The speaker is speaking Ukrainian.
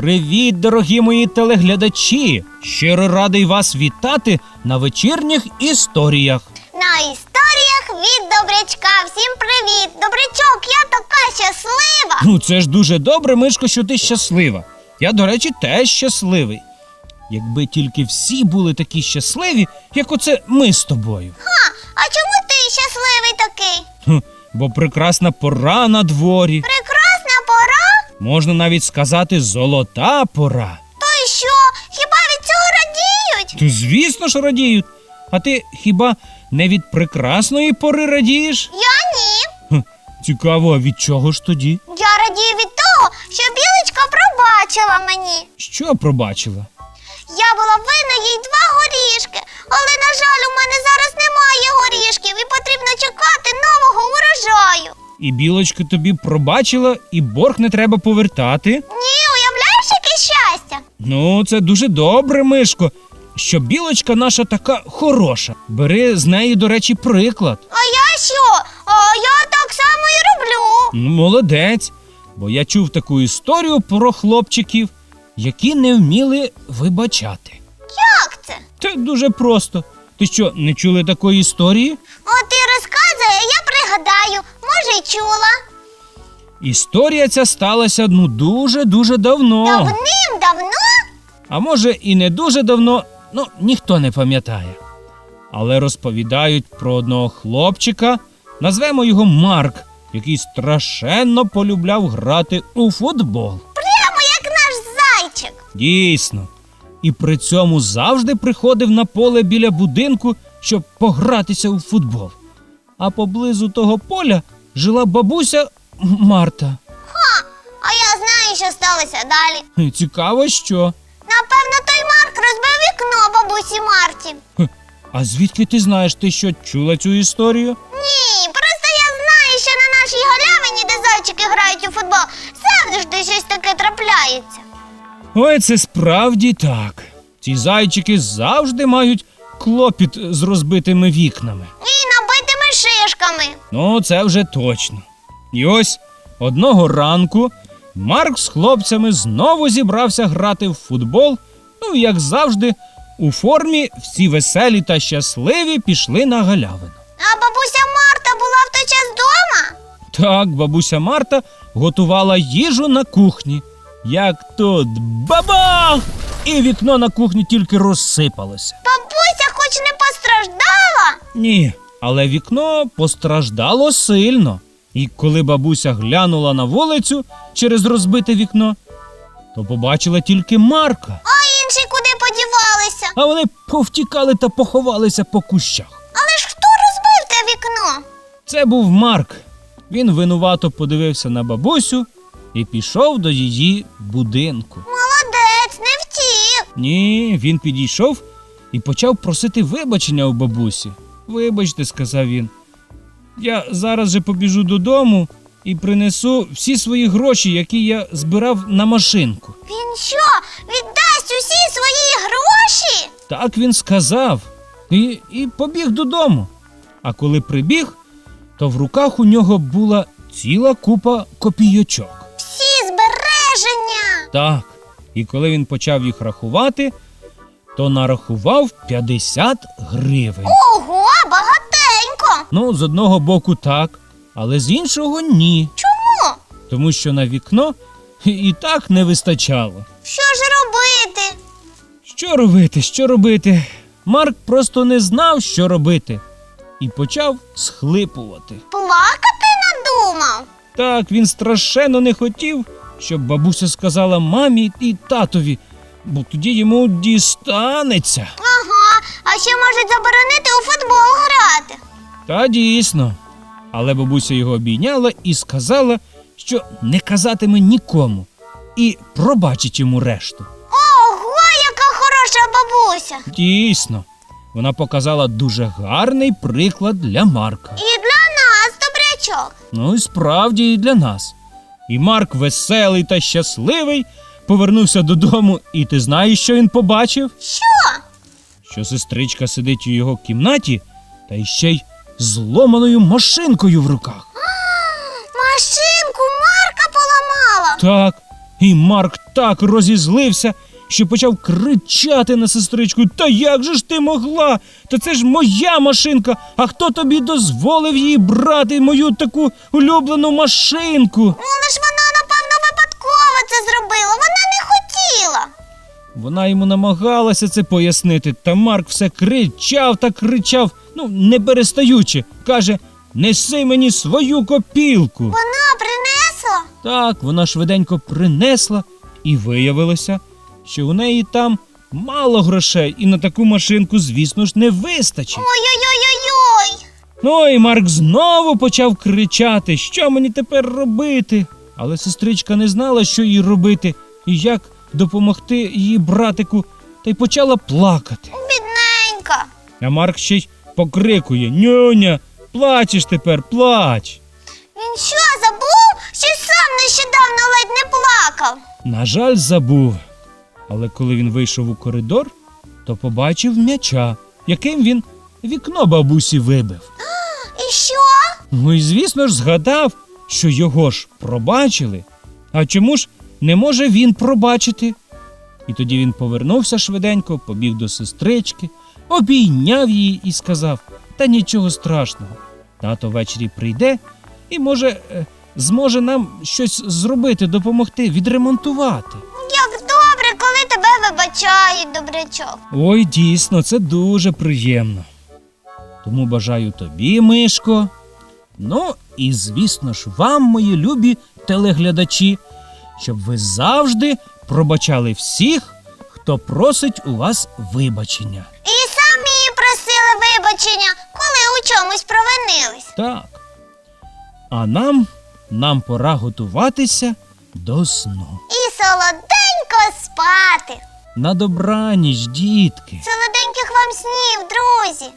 Привіт, дорогі мої телеглядачі! Щиро радий вас вітати на вечірніх історіях. На історіях від добрячка. Всім привіт! Добрячок, я така щаслива. Ну, це ж дуже добре, Мишко, що ти щаслива. Я, до речі, теж щасливий. Якби тільки всі були такі щасливі, як оце ми з тобою. А, а чому ти щасливий такий? Хм, бо прекрасна пора на дворі. Прекрасна? Можна навіть сказати, золота пора. То й що? Хіба від цього радіють? То звісно ж радіють. А ти хіба не від прекрасної пори радієш? Я ні. Хм, цікаво, а від чого ж тоді? Я радію від того, що білочка пробачила мені. Що пробачила? Я була винна їй два І білочка тобі пробачила, і борг не треба повертати. Ні, уявляєш, яке щастя? Ну, це дуже добре, Мишко. Що білочка наша така хороша. Бери з неї, до речі, приклад. А я що? А я так само і роблю. Ну, молодець. Бо я чув таку історію про хлопчиків, які не вміли вибачати. Як це? Це дуже просто. Ти що, не чули такої історії? От ти розказує, я пригадаю, може, й чула. Історія ця сталася ну дуже-дуже давно. Давним-давно? А може і не дуже давно, ну ніхто не пам'ятає. Але розповідають про одного хлопчика, назвемо його Марк, який страшенно полюбляв грати у футбол. Прямо як наш зайчик. Дійсно. І при цьому завжди приходив на поле біля будинку, щоб погратися у футбол. А поблизу того поля жила бабуся Марта. Ха, а я знаю, що сталося далі. Хе, Цікаво, що. Напевно, той Марк розбив вікно бабусі Марті. А звідки ти знаєш, ти що чула цю історію? Ні, просто я знаю, що на нашій галявині, де зайчики грають у футбол, завжди щось таке трапляється. Ой, це справді так. Ці зайчики завжди мають клопіт з розбитими вікнами. І набитими. Ну, це вже точно. І ось одного ранку Марк з хлопцями знову зібрався грати в футбол. Ну, як завжди, у формі всі веселі та щасливі пішли на галявину. А бабуся Марта була в той час вдома? Так, бабуся Марта готувала їжу на кухні. Як тут бабах! І вікно на кухні тільки розсипалося. Бабуся хоч не постраждала? Ні, але вікно постраждало сильно. І коли бабуся глянула на вулицю через розбите вікно, то побачила тільки Марка, А інші куди подівалися? а вони повтікали та поховалися по кущах. Але ж хто розбив те вікно? Це був Марк. Він винувато подивився на бабусю і пішов до її будинку. Молодець, не втік. Ні, він підійшов і почав просити вибачення у бабусі. Вибачте, сказав він. Я зараз же побіжу додому і принесу всі свої гроші, які я збирав на машинку. Він що, віддасть усі свої гроші? Так він сказав і, і побіг додому. А коли прибіг, то в руках у нього була ціла купа копійочок. Всі збереження. Так. І коли він почав їх рахувати, то нарахував 50 гривень. Ого. Ну, з одного боку так, але з іншого ні. Чому? Тому що на вікно і так не вистачало. Що ж робити? Що робити, що робити? Марк просто не знав, що робити, і почав схлипувати. Плакати надумав. Так, він страшенно не хотів, щоб бабуся сказала мамі і татові, бо тоді йому дістанеться. Ага, а ще можуть заборонити у футбол грати. Та дійсно. Але бабуся його обійняла і сказала, що не казатиме нікому і пробачить йому решту. Ого, яка хороша бабуся! Дійсно, вона показала дуже гарний приклад для Марка. І для нас, добрячок. Ну і справді і для нас. І Марк, веселий та щасливий, повернувся додому, і ти знаєш, що він побачив? Що? Що сестричка сидить у його кімнаті та іще й зломаною машинкою в руках. Машинку Марка поламала. Так, І Марк так розізлився, що почав кричати на сестричку: Та як же ж ти могла? Та це ж моя машинка. А хто тобі дозволив її брати, мою таку улюблену машинку? Але ж вона, напевно, випадково це зробила. Вона не хотіла. Вона йому намагалася це пояснити, та Марк все кричав та кричав, ну не перестаючи. Каже: Неси мені свою копілку. Вона принесла. Так, вона швиденько принесла, і виявилося, що у неї там мало грошей, і на таку машинку, звісно ж, не вистачить. Ой-ой-ой-ой-ой. Ну і Марк знову почав кричати, що мені тепер робити. Але сестричка не знала, що їй робити, і як допомогти її братику, та й почала плакати. Бідненька. А Марк ще й покрикує: Нюня, плачеш тепер, плач. Він що, забув? Що сам нещодавно ледь не плакав. На жаль, забув. Але коли він вийшов у коридор, то побачив м'яча, яким він вікно бабусі вибив. І що? Ну і звісно ж згадав, що його ж пробачили. А чому ж не може він пробачити? І тоді він повернувся швиденько, побіг до сестрички, обійняв її і сказав: Та нічого страшного. Тато ввечері прийде і може е, зможе нам щось зробити, допомогти, відремонтувати. Як добре, коли тебе вибачають, добрячок. Ой, дійсно, це дуже приємно. Тому бажаю тобі, Мишко. Ну і звісно ж, вам, мої любі телеглядачі, щоб ви завжди пробачали всіх, хто просить у вас вибачення. І просили вибачення, коли у чомусь провинились. Так. А нам, нам пора готуватися до сну. І солоденько спати. На добраніч, дітки. Солоденьких вам снів, друзі.